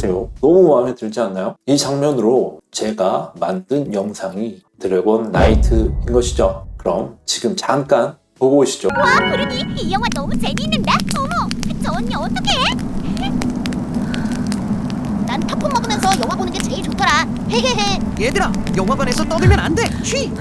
보세요. 너무 마음에 들지 않나요? 이 장면으로 제가 만든 영상이 드래곤 나이트인 것이죠. 그럼 지금 잠깐 보고 오시죠. 부르니 이 영화 너무 재미있는데? 어머, 저 언니 어떡해? 난 팝콘 먹으면서 영화 보는 게 제일 좋더라. 헤헤헤. 얘들아 영화관에서 떠들면 안돼 쉬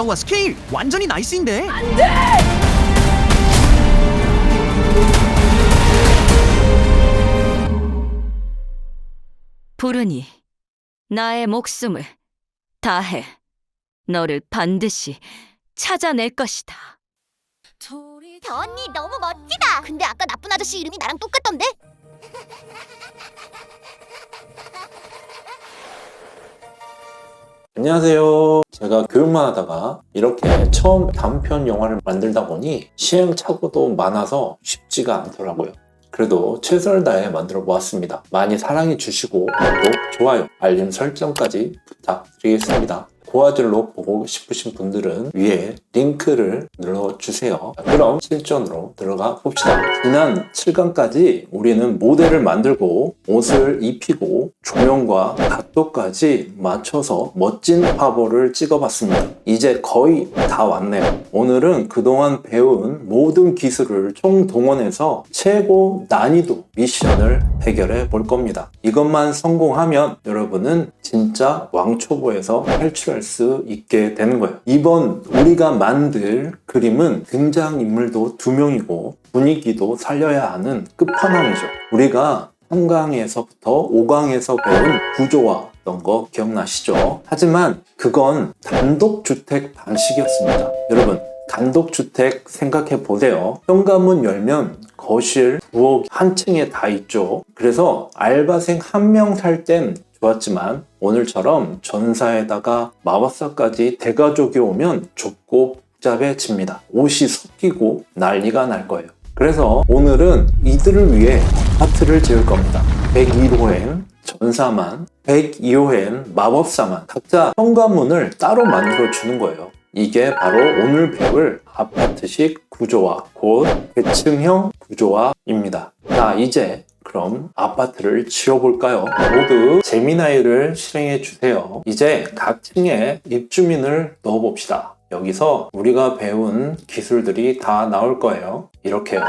와이 영화 스케일 완전히 나이스인데 부르니 나의 목숨을 다해 너를 반드시 찾아낼 것이다. 저 언니 너무 멋지다. 근데 아까 나쁜 아저씨 이름이 나랑 똑같던데? 안녕하세요. 제가 교육만 하다가 이렇게 처음 단편 영화를 만들다 보니 시행착오도 많아서 쉽지가 않더라고요. 그래도 최선을 다해 만들어 보았습니다. 많이 사랑해 주시고 구독, 좋아요, 알림 설정까지 부탁드리겠습니다. 고화질로 보고 싶으신 분들은 위에 링크를 눌러주세요. 그럼 실전으로 들어가 봅시다. 지난 7강까지 우리는 모델을 만들고 옷을 입히고 조명과 각도까지 맞춰서 멋진 화보를 찍어봤습니다. 이제 거의 다 왔네요. 오늘은 그동안 배운 모든 기술을 총동원해서 최고 난이도 미션을 해결해 볼 겁니다. 이것만 성공하면 여러분은 진짜 왕초보에서 탈출할 수 있게 되는 거예요. 이번 우리가 만들 그림은 등장인물도 두 명이고 분위기도 살려야 하는 끝판왕이죠. 우리가 3강에서부터 5강에서 배운 구조와 거 기억나시죠? 하지만 그건 단독주택 방식이었습니다. 여러분, 단독주택 생각해 보세요. 현관문 열면 거실, 부엌 한 층에 다 있죠. 그래서 알바생 한 명 살 땐 좋았지만 오늘처럼 전사에다가 마법사까지 대가족이 오면 좁고 복잡해집니다. 옷이 섞이고 난리가 날 거예요. 그래서 오늘은 이들을 위해 아파트를 지을 겁니다. 101호엔 전사만, 102호엔 마법사만 각자 현관문을 따로 만들어 주는 거예요. 이게 바로 오늘 배울 아파트식 구조화, 곧 계층형 구조화입니다. 자, 이제 그럼 아파트를 지어볼까요? 모두 재미나이를 실행해 주세요. 이제 각 층에 입주민을 넣어봅시다. 여기서 우리가 배운 기술들이 다 나올 거예요. 이렇게요.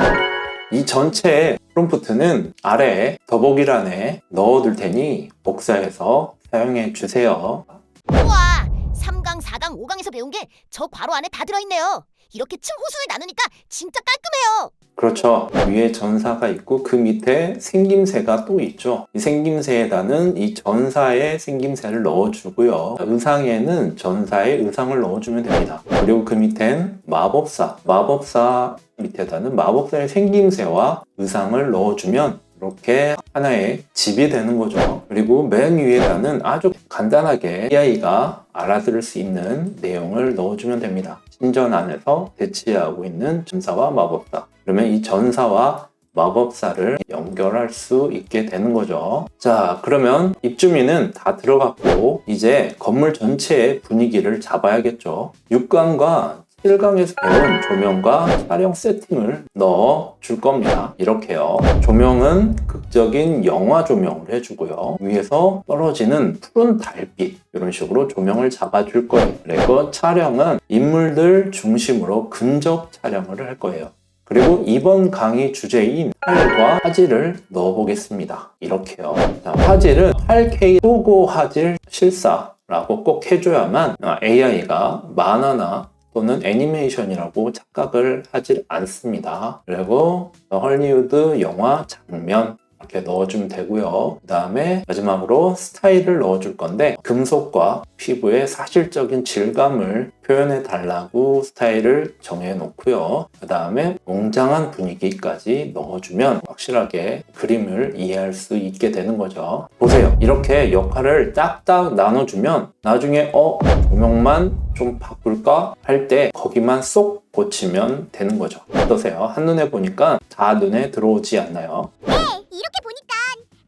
이 전체 프롬프트는 아래에 더보기란에 넣어둘 테니 복사해서 사용해 주세요. 우와, 3강, 4강, 5강에서 배운 게 저 괄호 안에 다 들어있네요. 이렇게 층 호수를 나누니까 진짜 깔끔해요. 그렇죠. 위에 전사가 있고 그 밑에 생김새가 또 있죠. 이 생김새에다는 이 전사의 생김새를 넣어주고요. 의상에는 전사의 의상을 넣어주면 됩니다. 그리고 그 밑엔 마법사, 마법사 밑에다는 마법사의 생김새와 의상을 넣어주면 이렇게 하나의 집이 되는 거죠. 그리고 맨 위에다는 아주 간단하게 AI가 알아들을 수 있는 내용을 넣어주면 됩니다. 신전 안에서 대치하고 있는 전사와 마법사. 그러면 이 전사와 마법사를 연결할 수 있게 되는 거죠. 자, 그러면 입주민은 다 들어갔고, 이제 건물 전체의 분위기를 잡아야겠죠. 6강과 7강에서 배운 조명과 촬영 세팅을 넣어 줄 겁니다. 이렇게요. 조명은 극적인 영화 조명을 해주고요. 위에서 떨어지는 푸른 달빛 이런 식으로 조명을 잡아줄 거예요. 그리고 촬영은 인물들 중심으로 근접 촬영을 할 거예요. 그리고 이번 강의 주제인 활과 화질을 넣어보겠습니다. 이렇게요. 자, 화질은 8K 소고 화질 실사 라고 꼭 해줘야만 AI가 만화나 또는 애니메이션이라고 착각을 하지 않습니다. 그리고 헐리우드 영화 장면 이렇게 넣어주면 되고요. 그 다음에 마지막으로 스타일을 넣어줄 건데 금속과 피부의 사실적인 질감을 표현해 달라고 스타일을 정해 놓고요. 그 다음에 웅장한 분위기까지 넣어주면 확실하게 그림을 이해할 수 있게 되는 거죠. 보세요. 이렇게 역할을 딱딱 나눠주면 나중에 어 조명만 좀 바꿀까 할 때 거기만 쏙 고치면 되는 거죠. 어떠세요? 한눈에 보니까 다 눈에 들어오지 않나요? 이렇게 보니까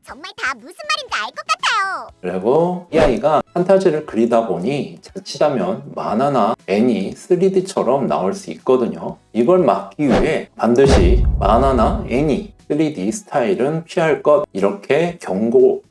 정말 다 무슨 말인지 알 것 같아요. 그리고 이 아이가 판타지를 그리다 보니 자칫하면 만화나 애니 3D처럼 나올 수 있거든요. 이걸 막기 위해 반드시 만화나 애니 3D 스타일은 피할 것 이렇게 경고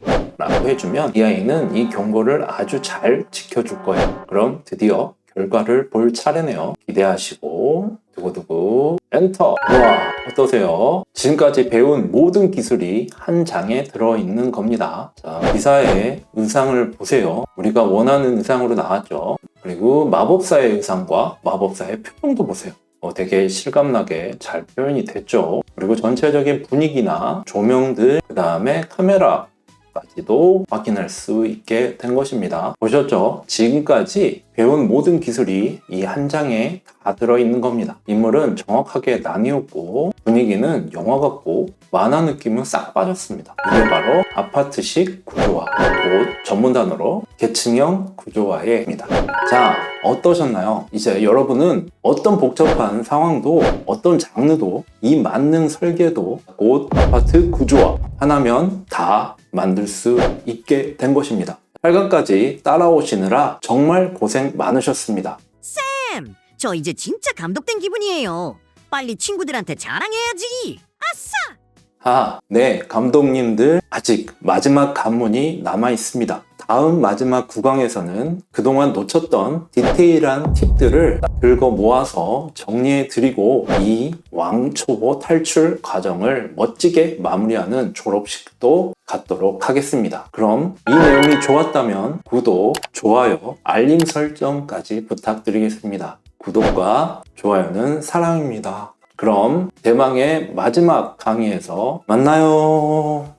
라고 해주면 이 아이는 이 경고를 아주 잘 지켜줄 거예요. 그럼 드디어 결과를 볼 차례네요. 기대하시고 두고두고 엔터 우와 어떠세요? 지금까지 배운 모든 기술이 한 장에 들어있는 겁니다. 자 기사의 의상을 보세요. 우리가 원하는 의상으로 나왔죠. 그리고 마법사의 의상과 마법사의 표정도 보세요. 어, 되게 실감나게 잘 표현이 됐죠. 그리고 전체적인 분위기나 조명들, 그 다음에 카메라, 까지도 확인할 수 있게 된 것입니다. 보셨죠? 지금까지 배운 모든 기술이 이 한 장에 다 들어있는 겁니다. 인물은 정확하게 나뉘었고 분위기는 영화 같고 만화 느낌은 싹 빠졌습니다. 이게 바로 아파트식 구조화, 곧 전문 단어로 계층형 구조화입니다. 자, 어떠셨나요? 이제 여러분은 어떤 복잡한 상황도 어떤 장르도 이 만능 설계도 곧 아파트 구조화 하나면 다 만들 수 있게 된 것입니다. 8강까지 따라오시느라 정말 고생 많으셨습니다. 쌤, 저 이제 진짜 감독된 기분이에요. 빨리 친구들한테 자랑해야지. 아싸! 아, 네, 감독님들 아직 마지막 관문이 남아 있습니다. 다음 마지막 구강에서는 그동안 놓쳤던 디테일한 팁들을 긁어 모아서 정리해 드리고 이 왕초보 탈출 과정을 멋지게 마무리하는 졸업식도 갖도록 하겠습니다. 그럼 이 내용이 좋았다면 구독, 좋아요, 알림 설정까지 부탁드리겠습니다. 구독과 좋아요는 사랑입니다. 그럼 대망의 마지막 강의에서 만나요.